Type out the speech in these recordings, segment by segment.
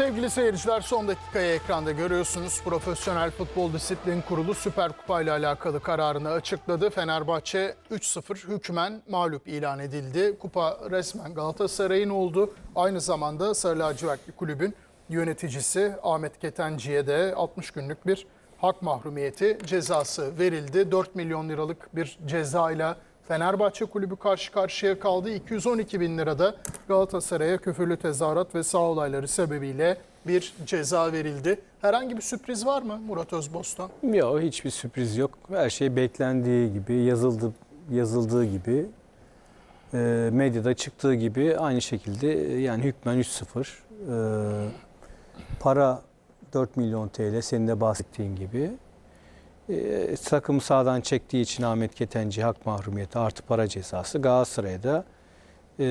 Sevgili seyirciler son dakikayı ekranda görüyorsunuz. Profesyonel Futbol Disiplin Kurulu Süper Kupa ile alakalı kararını açıkladı. Fenerbahçe 3-0 hükmen mağlup ilan edildi. Kupa resmen Galatasaray'ın oldu. Aynı zamanda Sarı Lacivertli Kulübün yöneticisi Ahmet Ketenci'ye de 60 günlük bir hak mahrumiyeti cezası verildi. 4 milyon liralık bir cezayla Fenerbahçe kulübü karşı karşıya kaldı. 212 bin lirada Galatasaray'a küfürlü tezahürat ve sağ olayları sebebiyle bir ceza verildi. Herhangi bir sürpriz var mı Murat Özbostan? Yok hiçbir sürpriz yok. Her şey beklendiği gibi, yazıldı yazıldığı gibi, e, medyada çıktığı gibi aynı şekilde e, yani hükmen 3-0. E, para 4 milyon TL senin de bahsettiğin gibi. E, takım sağdan çektiği için Ahmet Ketenci hak mahrumiyeti artı para cezası. Galatasaray'a da e,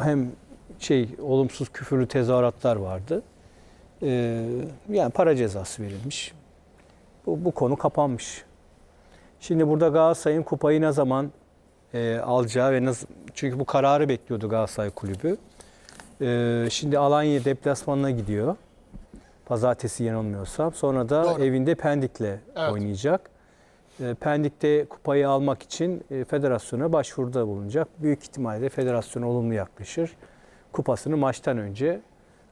hem şey olumsuz küfürlü tezahüratlar vardı. E, yani para cezası verilmiş. Bu, bu konu kapanmış. Şimdi burada Galatasaray'ın kupayı ne zaman e, alacağı ve nasıl, çünkü bu kararı bekliyordu Galatasaray Kulübü. E, şimdi Alanya deplasmanına gidiyor. Pazartesi yanılmıyorsam. Sonra da Doğru. evinde Pendik'le Evet. oynayacak. E, Pendik'te kupayı almak için e, federasyona başvuruda bulunacak. Büyük ihtimalle federasyon olumlu yaklaşır. Kupasını maçtan önce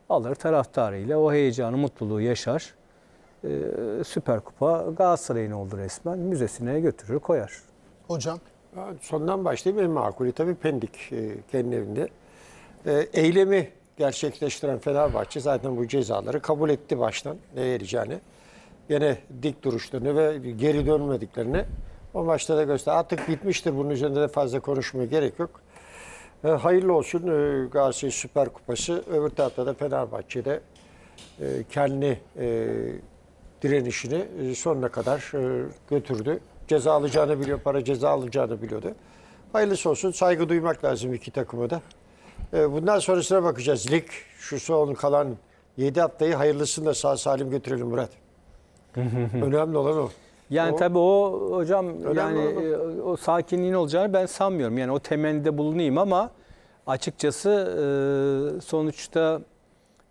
alır taraftarıyla o heyecanı, mutluluğu yaşar. E, Süper Kupa Galatasaray'ın oldu resmen. Müzesine götürür koyar. Hocam Sondan başlayayım en makulü tabii Pendik e, kendi evinde. E, eylemi gerçekleştiren Fenerbahçe zaten bu cezaları kabul etti baştan ne vereceğini. Gene dik duruşlarını ve geri dönmediklerini o maçta da göster. Artık bitmiştir bunun üzerinde de fazla konuşmaya gerek yok. E, hayırlı olsun e, Galatasaray Süper Kupası. Öbür tarafta da Fenerbahçe'de e, kendi e, direnişini e, sonuna kadar e, götürdü. Ceza alacağını biliyor, para ceza alacağını biliyordu. Hayırlısı olsun. Saygı duymak lazım iki takıma da. E, Bundan sonrasına bakacağız. Lig şu son kalan 7 haftayı hayırlısını da sağ salim götürelim Murat. Önemli olan o. Yani O- tabii o hocam yani olan e, o sakinliğin olacağını ben sanmıyorum. Yani o temennide bulunayım ama açıkçası e, sonuçta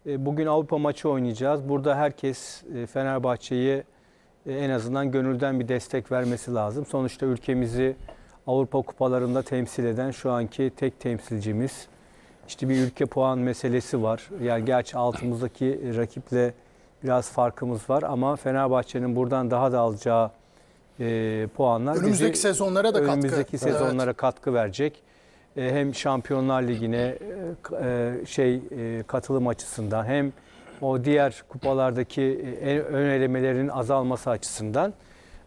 e, bugün Avrupa maçı oynayacağız. Burada herkes e, Fenerbahçe'yi e, en azından gönülden bir destek vermesi lazım. Sonuçta ülkemizi Avrupa kupalarında temsil eden şu anki tek temsilcimiz. İşte bir ülke puan meselesi var. Yani gerçi altımızdaki rakiple biraz farkımız var ama Fenerbahçe'nin buradan daha da alacağı e, puanlar önümüzdeki bizi sezonlara da katkı. önümüzdeki sezonlara katkı verecek. E, hem Şampiyonlar Ligi'ne e, şey e, katılım açısından hem o diğer kupalardaki e, ön elemelerin azalması açısından.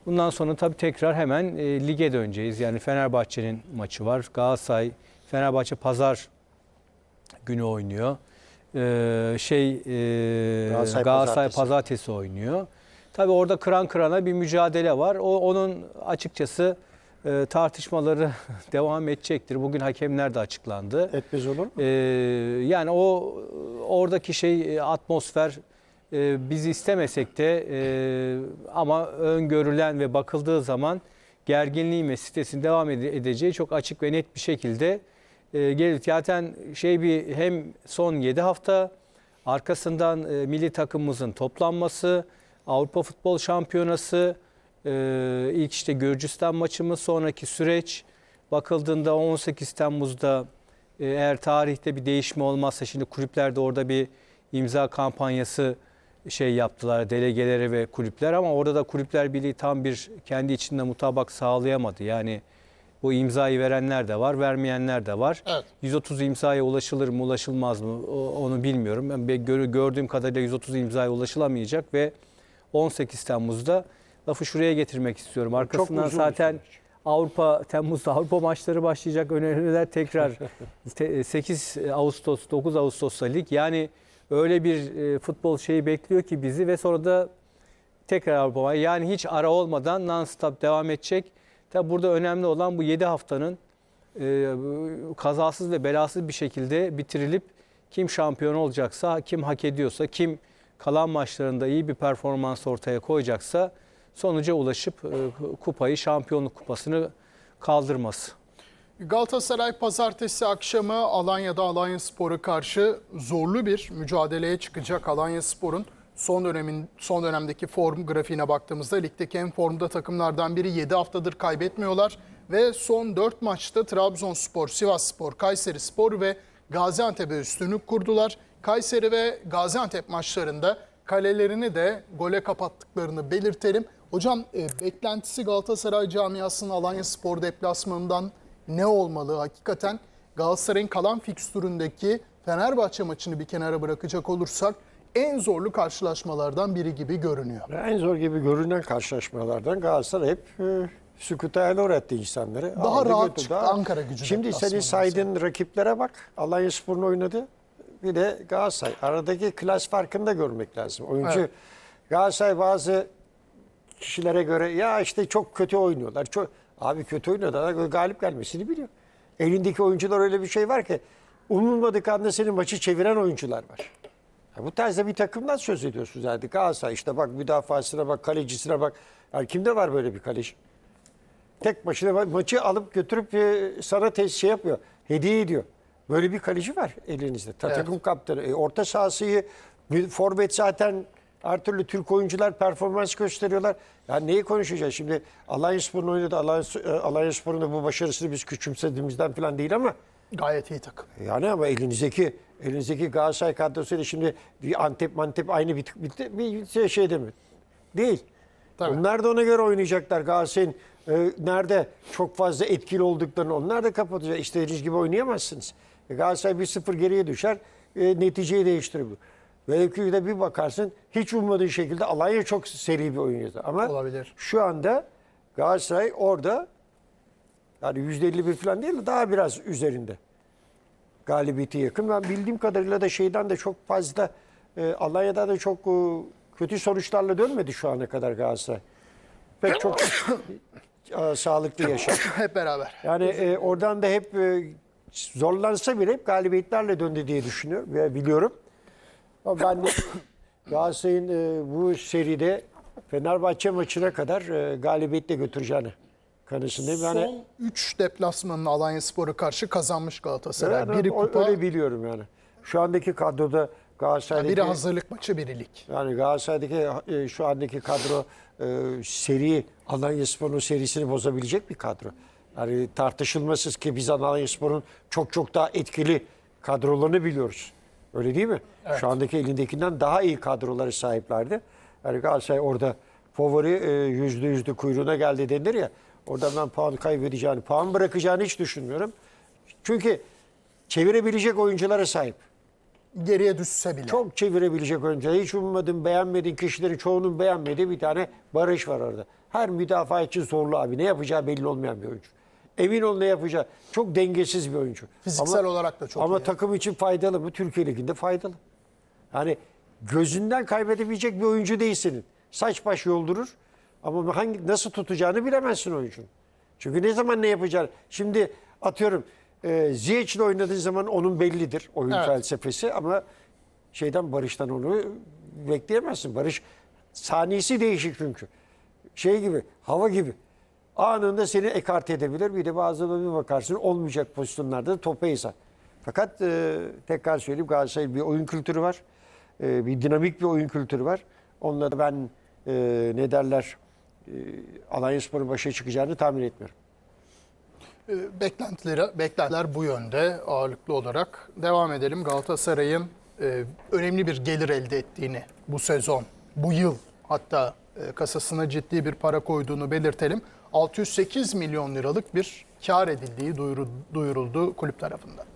Bundan sonra tabii tekrar hemen e, lige döneceğiz. Yani Fenerbahçe'nin maçı var. Galatasaray, Fenerbahçe pazar günü oynuyor. Ee, şey e, Galatasaray Galatasaray, pazartesi. pazartesi oynuyor. Tabii orada kıran kırana bir mücadele var. O onun açıkçası e, tartışmaları devam edecektir. Bugün hakemler de açıklandı. Etmez olur mu? Ee, yani o oradaki şey e, atmosfer e, biz istemesek de e, ama öngörülen ve bakıldığı zaman gerginliğin ve stresin devam ede- edeceği çok açık ve net bir şekilde e, gelir. Zaten şey bir hem son 7 hafta arkasından e, milli takımımızın toplanması, Avrupa Futbol Şampiyonası, e, ilk işte Gürcistan maçımız, sonraki süreç bakıldığında 18 Temmuz'da e, eğer tarihte bir değişme olmazsa şimdi kulüplerde orada bir imza kampanyası şey yaptılar delegelere ve kulüpler ama orada da kulüpler birliği tam bir kendi içinde mutabak sağlayamadı. Yani bu imzayı verenler de var, vermeyenler de var. Evet. 130 imzaya ulaşılır mı, ulaşılmaz mı o- onu bilmiyorum. Ben gördüğüm kadarıyla 130 imzaya ulaşılamayacak ve 18 Temmuz'da lafı şuraya getirmek istiyorum. Arkasından zaten. Avrupa Temmuz'da Avrupa maçları başlayacak. Öneriler tekrar te- 8 Ağustos 9 Ağustos'ta lig. Yani öyle bir e, futbol şeyi bekliyor ki bizi ve sonra da tekrar Avrupa. Yani hiç ara olmadan non-stop devam edecek. Tabi burada önemli olan bu 7 haftanın e, kazasız ve belasız bir şekilde bitirilip kim şampiyon olacaksa, kim hak ediyorsa, kim kalan maçlarında iyi bir performans ortaya koyacaksa sonuca ulaşıp e, kupayı, şampiyonluk kupasını kaldırması. Galatasaray pazartesi akşamı Alanya'da Alanya Spor'a karşı zorlu bir mücadeleye çıkacak. Alanya Spor'un son dönemin son dönemdeki form grafiğine baktığımızda ligdeki en formda takımlardan biri 7 haftadır kaybetmiyorlar ve son 4 maçta Trabzonspor, Sivasspor, Kayserispor ve Gaziantep'e üstünlük kurdular. Kayseri ve Gaziantep maçlarında kalelerini de gole kapattıklarını belirtelim. Hocam e, beklentisi Galatasaray camiasının Alanya Spor deplasmanından ne olmalı? Hakikaten Galatasaray'ın kalan fikstüründeki Fenerbahçe maçını bir kenara bırakacak olursak en zorlu karşılaşmalardan biri gibi görünüyor. En zor gibi görünen karşılaşmalardan Galatasaray hep e, sükuta el öğretti insanları. Daha Aldı rahat götürdü. çıktı Daha- Ankara gücü Şimdi senin saydığın rakiplere bak. Alanya Spor'un oynadı. Bir de Galatasaray. Aradaki klas farkını da görmek lazım. Oyuncu Evet. Galatasaray bazı kişilere göre ya işte çok kötü oynuyorlar. Çok abi kötü oynuyorlar. Galip gelmesini biliyor. Elindeki oyuncular öyle bir şey var ki umulmadık anda senin maçı çeviren oyuncular var. Ya bu tarzda bir takımdan söz ediyorsunuz yani. Galatasaray işte bak müdafasına bak, kalecisine bak. Yani kimde var böyle bir kaleci? Tek başına ma- maçı alıp götürüp e, sana tes şey yapıyor. Hediye ediyor. Böyle bir kaleci var elinizde. Ta- Evet. Takım kaptanı. E, orta sahasıyı forvet zaten her türlü Türk oyuncular performans gösteriyorlar. Yani neyi konuşacağız şimdi? Alanyaspor'un oynadı. Alanya- e, Alanyaspor'un da bu başarısını biz küçümsediğimizden falan değil ama Gayet iyi takım. yani ama elinizdeki elinizdeki Galatasaray kadrosuyla şimdi bir Antep Mantep aynı bir, bir, bir şey, şey değil mi? Değil. Tabii. Onlar da ona göre oynayacaklar. Galatasaray'ın e, nerede çok fazla etkili olduklarını onlar da kapatacak. İstediğiniz gibi oynayamazsınız. E, Galatasaray 1-0 geriye düşer. E, neticeyi değiştirebilir. Belki de bir bakarsın hiç ummadığın şekilde Alanya çok seri bir oyun. Ama Olabilir. şu anda Galatasaray orada yani %51 falan değil de daha biraz üzerinde galibiyeti yakın. Ben bildiğim kadarıyla da şeyden de çok fazla e, Alanya'da da çok e, kötü sonuçlarla dönmedi şu ana kadar Galatasaray. Pek çok e, sağlıklı yaşam. Hep beraber. Yani e, oradan da hep e, zorlansa bile hep galibiyetlerle döndü diye düşünüyorum ve biliyorum. Ama ben de Galatasaray'ın e, bu seride Fenerbahçe maçına kadar e, galibiyetle götüreceğini kanısındayım. Yani, Son 3 deplasmanını Alanya Spor'a karşı kazanmış Galatasaray. Evet, biri kupa, öyle biliyorum yani. Şu andaki kadroda Galatasaray'daki biri hazırlık maçı, biri lig. yani Galatasaray'daki e, şu andaki kadro e, seri Alanyaspor'un serisini bozabilecek bir kadro. Yani tartışılmasız ki biz Alanyaspor'un çok çok daha etkili kadrolarını biliyoruz. Öyle değil mi? Şu andaki elindekinden daha iyi kadroları sahiplerdi. Yani Galatasaray orada favori e, yüzde yüzde kuyruğuna geldi denir ya. Orada ben puan kaybedeceğini, puan bırakacağını hiç düşünmüyorum. Çünkü çevirebilecek oyunculara sahip. Geriye düşse bile. Çok çevirebilecek oyuncular. Hiç ummadığın, beğenmediğin kişileri çoğunun beğenmediği bir tane Barış var orada. Her müdafaa için zorlu abi. Ne yapacağı belli olmayan bir oyuncu. Emin ol ne yapacağı. Çok dengesiz bir oyuncu. Fiziksel olarak da çok Ama iyi. takım için faydalı mı? Türkiye Ligi'nde faydalı. Yani gözünden kaybedebilecek bir oyuncu değil senin. Saç baş yoldurur ama hangi nasıl tutacağını bilemezsin oyuncunun. Çünkü ne zaman ne yapacağını. Şimdi atıyorum e, Ziyech'le oynadığın zaman onun bellidir oyun Evet. felsefesi ama şeyden Barış'tan onu bekleyemezsin. Barış saniyesi değişik çünkü. Şey gibi, hava gibi. Anında seni ekart edebilir. Bir de bazılarına bir bakarsın olmayacak pozisyonlarda da topa ezer. Fakat e, tekrar söyleyeyim Galatasaray'ın bir oyun kültürü var. E, bir dinamik bir oyun kültürü var. Onunla da ben e, ne derler e, Alanyaspor'un başa çıkacağını tahmin etmiyorum. E, Beklentileri, beklentiler bu yönde ağırlıklı olarak. Devam edelim. Galatasaray'ın e, önemli bir gelir elde ettiğini bu sezon, bu yıl hatta kasasına ciddi bir para koyduğunu belirtelim. 608 milyon liralık bir kar edildiği duyuru- duyuruldu kulüp tarafından.